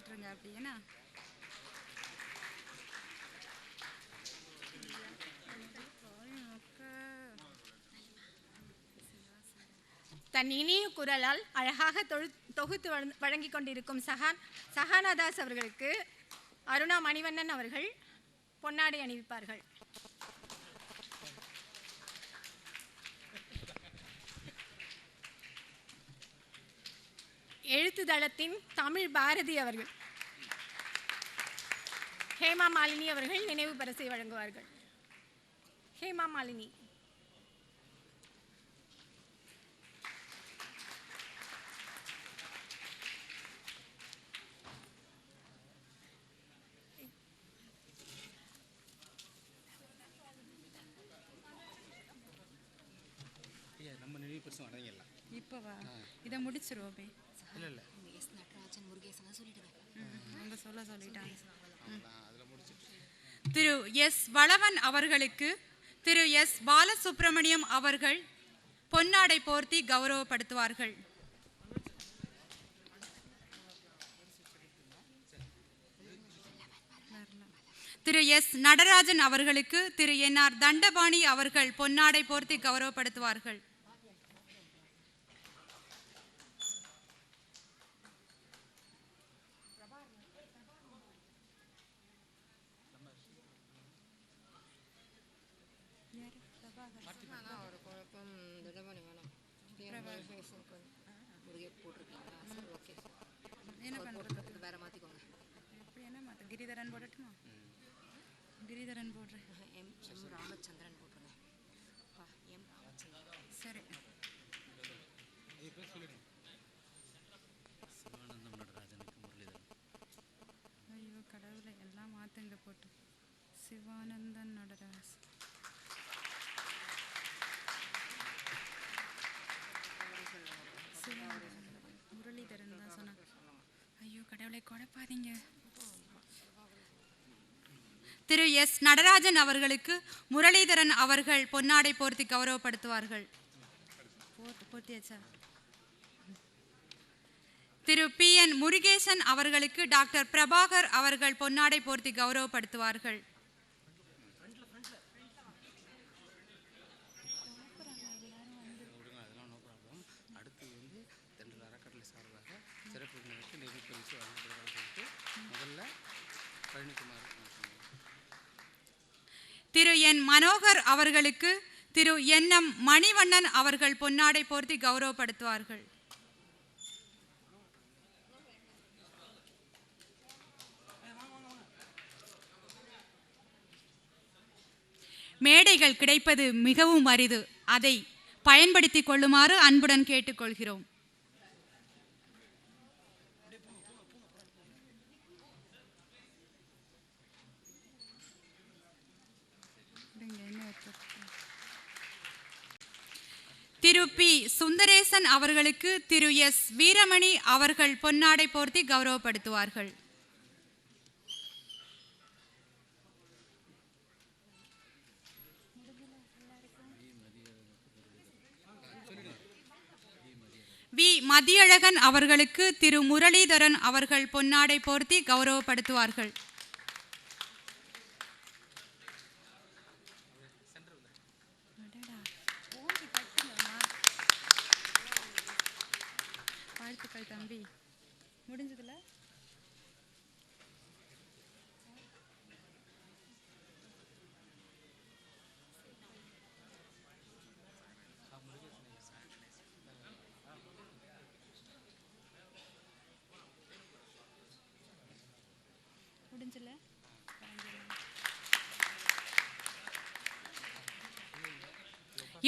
விட்டுருங்க அப்படி ஏன்னா? தன் இனிய குரலால் அழகாக தொழு- தொகுத்து வழங்கி வழங்கிக் கொண்டிருக்கும் சஹான் சஹானாதாஸ் அவர்களுக்கு அருணா மணிவண்ணன் அவர்கள் பொன்னாடை அணிவிப்பார்கள். எழுத்து தளத்தின் தமிழ் பாரதி அவர்கள். ஹேமா மாலினி அவர்கள் நினைவு பரிசை வழங்குவார்கள். ஹேமா மாலினி. நம்ம நினைவு பரிசு அடங்கிடலாம் இப்போவா? இதை முடிச்சிருவோமே. இல்லை இல்லை. எஸ் நடராஜன் முருகேசன் சொல்லிடுங்க அவங்க சொல்ல சொல்லிட்டாங்க. அதில் முடிச்சுட்டு திரு எஸ் வளவன் அவர்களுக்கு திரு எஸ் பாலசுப்ரமணியம் அவர்கள் பொன்னாடை போர்த்தி கௌரவப்படுத்துவார்கள். திரு எஸ் நடராஜன் அவர்களுக்கு திரு என் ஆர் தண்டபாணி அவர்கள் பொன்னாடை போர்த்தி கௌரவப்படுத்துவார்கள். கிரிதரன் போடுறேன். எம் எம் ராமச்சந்திரன் போட்டுருங்க அப்பா எம் ராமச்சந்திரன். சரி. சிவானந்தம் நடராஜனுக்கு முரளிதரன். ஐயோ கடவுளை எல்லாம் மாத்துங்க போட்டு. சிவானந்தன் நடராஜ் சிவானந்தன். முரளிதரன் தான் சொன்னாங்க ஐயோ கடவுளை குழப்பாதீங்க திரு எஸ். நடராஜன் அவர்களுக்கு முரளிதரன் அவர்கள் பொன்னாடை போர்த்தி கௌரவப்படுத்துவார்கள். திரு பி. என். முருகேசன் அவர்களுக்கு டாக்டர் பிரபாகர் அவர்கள் பொன்னாடை போர்த்தி கௌரவப்படுத்துவார்கள். விடுங்க ப்ராப்ளம் அடுத்து வந்து தென்றல் அறக்கட்டளை சார்பாக சிறப்பு விருந்தினருக்கு நிதி பரிசு வழங்கப்படுவதாக சொல்லிட்டு முதல்ல பழனிக்குமார் திரு என் மனோகர் அவர்களுக்கு திரு என் எம் மணிவண்ணன் அவர்கள் பொன்னாடை போர்த்தி கௌரவப்படுத்துவார்கள். மேடைகள் கிடைப்பது மிகவும் அரிது. அதை பயன்படுத்திக் கொள்ளுமாறு அன்புடன் கேட்டுக்கொள்கிறோம். திரு பி. சுந்தரேசன் அவர்களுக்கு திரு எஸ். வீரமணி அவர்கள் பொன்னாடை போர்த்தி கௌரவப்படுத்துவார்கள். வி. மதியழகன் அவர்களுக்கு திரு முரளிதரன் அவர்கள் பொன்னாடை போர்த்தி கௌரவப்படுத்துவார்கள்.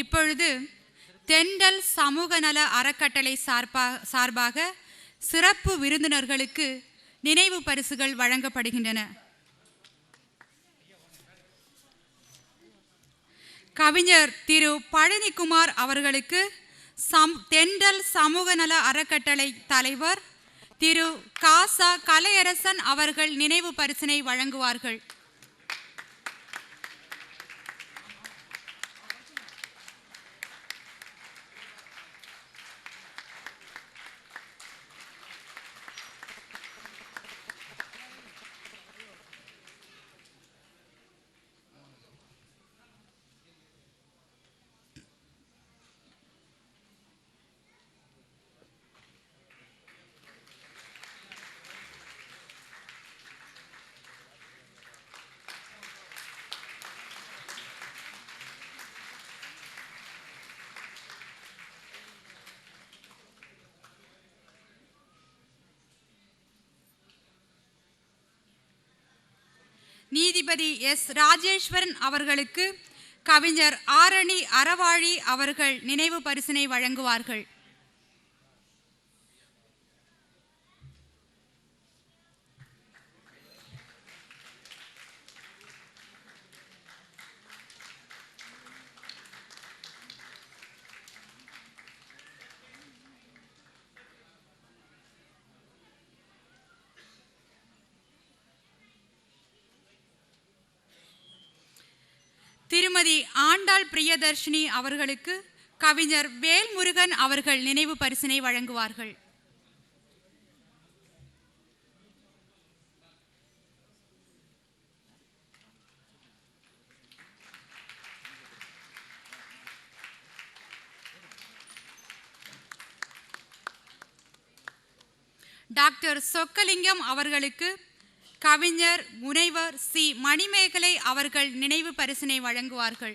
இப்பொழுது தெண்டல் சமூக நல அறக்கட்டளை சார்பா சார்பாக சிறப்பு விருந்தினர்களுக்கு நினைவு பரிசுகள் வழங்கப்படுகின்றன. கவிஞர் திரு பழனிக்குமார் அவர்களுக்கு சம் தெண்டல் சமூக நல அறக்கட்டளை தலைவர் திரு காசா கலையரசன் அவர்கள் நினைவு பரிசினை வழங்குவார்கள். நீதிபதி எஸ். ராஜேஸ்வரன் அவர்களுக்கு கவிஞர் ஆரணி அறவாழி அவர்கள் நினைவு பரிசினை வழங்குவார்கள். திருமதி ஆண்டாள் பிரியதர்ஷினி அவர்களுக்கு கவிஞர் வேல்முருகன் அவர்கள் நினைவு பரிசினை வழங்குவார்கள். டாக்டர் சொக்கலிங்கம் அவர்களுக்கு கவிஞர் முனைவர் சி. மணிமேகலை அவர்கள் நினைவு பரிசினை வழங்குவார்கள்.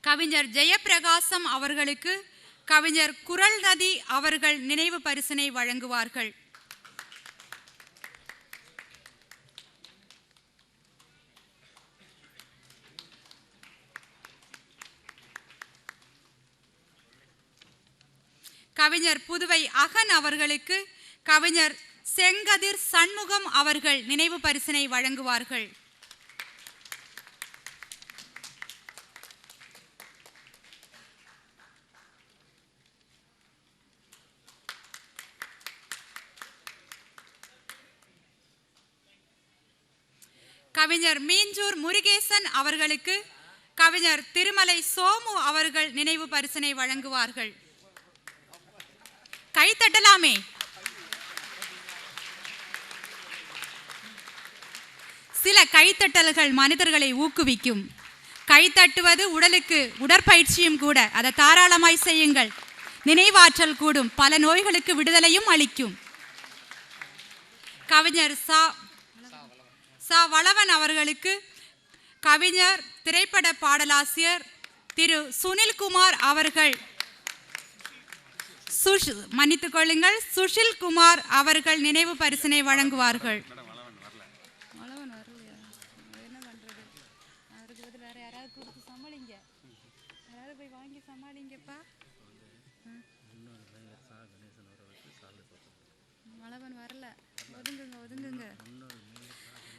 கவிஞர் ஜெயப்பிரகாசம் அவர்களுக்கு கவிஞர் குரல் நதி அவர்கள் நினைவு பரிசினை வழங்குவார்கள். கவிஞர் புதுவை அகன் அவர்களுக்கு கவிஞர் செங்கதிர் சண்முகம் அவர்கள் நினைவு பரிசினை வழங்குவார்கள். கவிஞர் மீஞ்சூர் முருகேசன் அவர்களுக்கு கவிஞர் திருமலை சோமு அவர்கள் நினைவு பரிசினை வழங்குவார்கள். கை தட்டலாமே சில கைத்தட்டல்கள் மனிதர்களை ஊக்குவிக்கும். கைத்தட்டுவது உடலுக்கு உடற்பயிற்சியும் கூட. அதை தாராளமாய் செய்யுங்கள். நினைவாற்றல் கூடும். பல நோய்களுக்கு விடுதலையும் அளிக்கும். கவிஞர் சா சா வளவன் அவர்களுக்கு கவிஞர் திரைப்பட பாடலாசிரியர் திரு சுனில்குமார் அவர்கள் சுஷ் மன்னித்துக் கொள்ளுங்கள். சுஷில் குமார் அவர்கள் நினைவு பரிசினை வழங்குவார்கள்.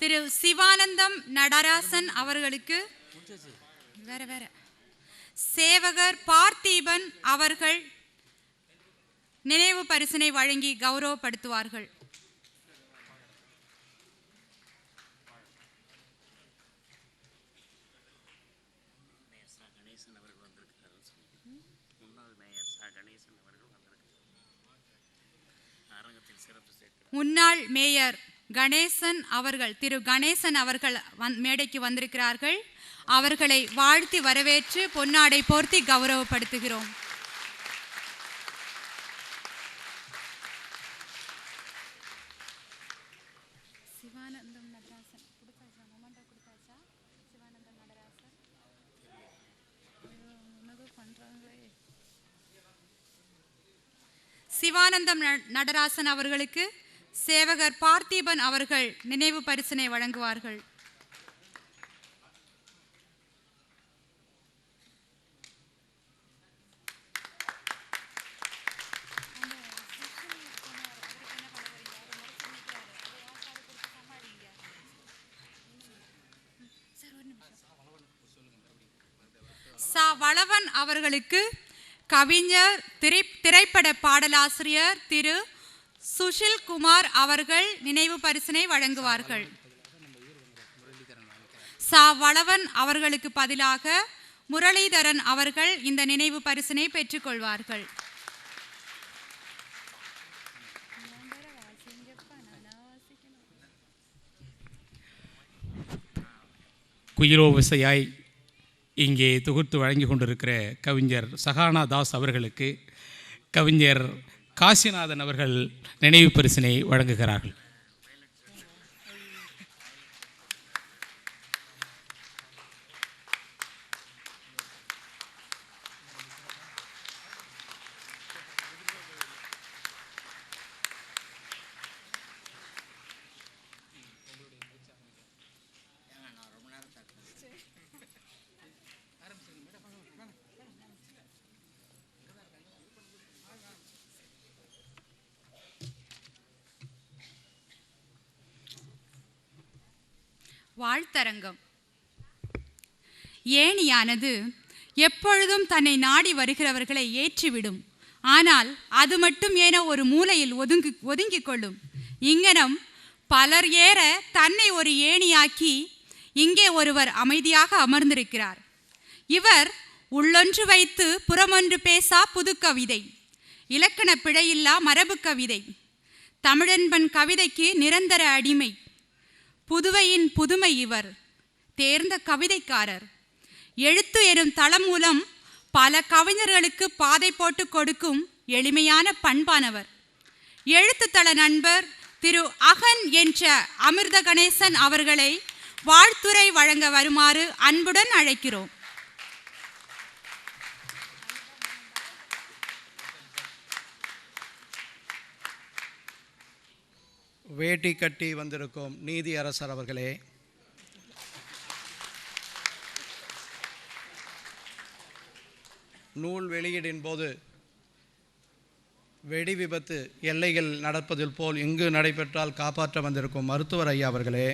திரு சிவானந்தம் நடராசன் அவர்களுக்கு வேற வேற. சேவகர் பார்த்தீபன் அவர்கள் நினைவு பரிசினை வழங்கி கௌரவப்படுத்துவார்கள். முன்னாள் மேயர் கணேசன் அவர்கள் திரு கணேசன் அவர்கள் வந்- மேடைக்கு வந்திருக்கிறார்கள். அவர்களை வாழ்த்தி வரவேற்று பொன்னாடை போர்த்தி கௌரவப்படுத்துகிறோம் சிவானந்தம் நடராசன் கொடுத்தாச்சா மொமெண்டோ கொடுத்தாச்சா சிவானந்தம் நடராசன் ஐயோ, என்னதோ பண்றாங்களே சிவானந்தம் ந- நடராசன் அவர்களுக்கு சேவகர் பார்த்தீபன் அவர்கள் நினைவு பரிசனை வழங்குவார்கள். சா வளவன் அவர்களுக்கு கவிஞர் திரை திரைப்பட பாடலாசிரியர் திரு. சுஷில் குமார் அவர்கள் நினைவு பரிசினை வழங்குவார்கள். சா. வளவன் அவர்களுக்கு பதிலாக முரளிதரன் அவர்கள் இந்த நினைவு பரிசினை பெற்றுக்கொள்வார்கள். குயிலோவிசையாய் இங்கே தொகுத்து வழங்கி கொண்டிருக்கிற கவிஞர் சகானா தாஸ் அவர்களுக்கு கவிஞர் காசிநாதன் அவர்கள் நினைவு பரிசினை வழங்குகிறார்கள். வாழ்த்தரங்கம். ஏணியானது எப்பொழுதும் தன்னை நாடி வருகிறவர்களை ஏற்றிவிடும். ஆனால் அது மட்டும் ஏனோ ஒரு மூலையில் ஒதுங்கி ஒதுங்கிக் கொள்ளும். இங்கனம் பலர் ஏற தன்னை ஒரு ஏணியாக்கி இங்கே ஒருவர் அமைதியாக அமர்ந்திருக்கிறார். இவர் உள்ளொன்று வைத்து புறமொன்று பேசா புதுக்கவிதை இலக்கண பிழையில்லா மரபு கவிதை தமிழன்பன் கவிதைக்கு நிரந்தர அடிமை. புதுவையின் புதுமை இவர் தேர்ந்த கவிதைக்காரர். எழுத்து எனும் தளம் மூலம் பல கவிஞர்களுக்கு பாதை போட்டு கொடுக்கும் எளிமையான பண்பானவர். எழுத்துத்தள நண்பர் திரு அகன் என்ற அமிர்த கணேசன் அவர்களை வாழ்த்துரை வழங்க வருமாறு அன்புடன் அழைக்கிறோம். வேட்டி கட்டி வந்திருக்கும் நீதி அரசர் அவர்களே. நூல் வெளியீடின் போது வெடி விபத்து எல்லைகள் நடப்பதில் போல் இங்கு நடைபெற்றால் காப்பாற்ற வந்திருக்கும் மருத்துவர் ஐயா அவர்களே.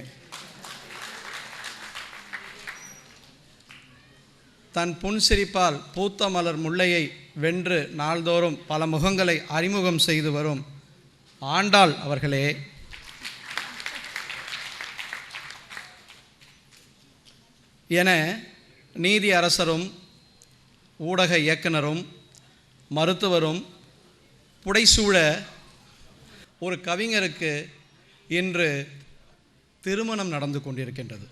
தன் புன்சிரிப்பால் பூத்த மலர் முல்லையை வென்று நாள்தோறும் பல முகங்களை அறிமுகம் செய்து வரும் ஆண்டாள் அவர்களே. என நீதி அரசரும் ஊடக இயக்குனரும் மருத்துவரும் புடைசூழ ஒரு கவிஞருக்கு இன்று திருமணம் நடந்து கொண்டிருக்கின்றது.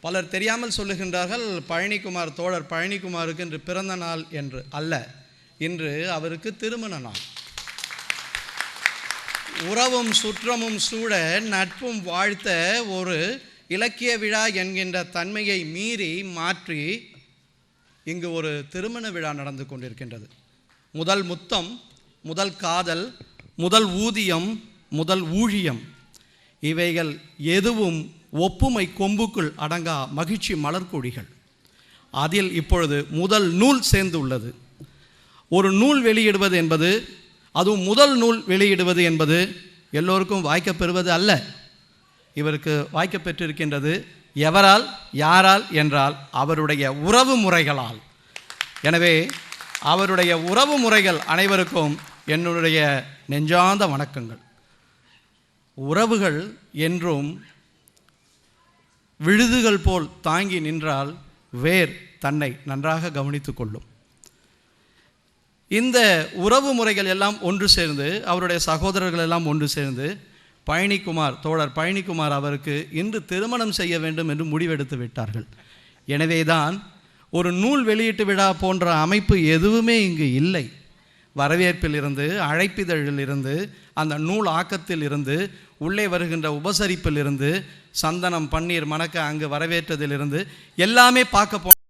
பலர் தெரியாமல் சொல்லுகின்றார்கள் பழனிக்குமார் தோழர் பழனிக்குமாருக்கு இன்று பிறந்த நாள் என்று அல்ல இன்று அவருக்கு திருமண நாள். உறவும் சுற்றமும் சூழ நட்பும் வாழ்த்த ஒரு இலக்கிய விழா என்கின்ற தன்மையை மீறி மாற்றி இங்கு ஒரு திருமண விழா நடந்து கொண்டிருக்கின்றது. முதல் முத்தம் முதல் காதல் முதல் ஊதியம் முதல் ஊழியம். இவைகள் எதுவும் ஒப்புமை கொம்புக்குள் அடங்கா மகிழ்ச்சி மலர்கொடிகள். அதில் இப்பொழுது முதல் நூல் சேர்ந்து உள்ளது ஒரு நூல் வெளியிடுவது என்பது அதுவும் முதல் நூல் வெளியிடுவது என்பது எல்லோருக்கும் வாய்க்கப் பெறுவது அல்ல. இவருக்கு வாய்க்கப்பெற்றிருக்கின்றது எவரால் யாரால் என்றால் அவருடைய உறவு முறைகளால். எனவே அவருடைய உறவு முறைகள் அனைவருக்கும் என்னுடைய நெஞ்சார்ந்த வணக்கங்கள். உறவுகள் என்றும் விழுதுகள் போல் தாங்கி நின்றால் வேர் தன்னை நன்றாக கவனித்து கொள்ளும். இந்த உறவு முறைகள் எல்லாம் ஒன்று சேர்ந்து அவருடைய சகோதரர்கள் எல்லாம் ஒன்று சேர்ந்து பழனிக்குமார் தோழர் பழனிக்குமார் அவருக்கு இன்று திருமணம் செய்ய வேண்டும் என்று முடிவெடுத்து விட்டார்கள். எனவேதான் ஒரு நூல் வெளியீட்டு விழா போன்ற அமைப்பு எதுவுமே இங்கு இல்லை. வரவேற்பில் இருந்து அழைப்பிதழில் இருந்து அந்த நூல் ஆக்கத்தில் இருந்து உள்ளே வருகின்ற உபசரிப்பில் இருந்து சந்தனம் பன்னீர் மணக்க அங்கு வரவேற்றதிலிருந்து எல்லாமே பார்க்க போ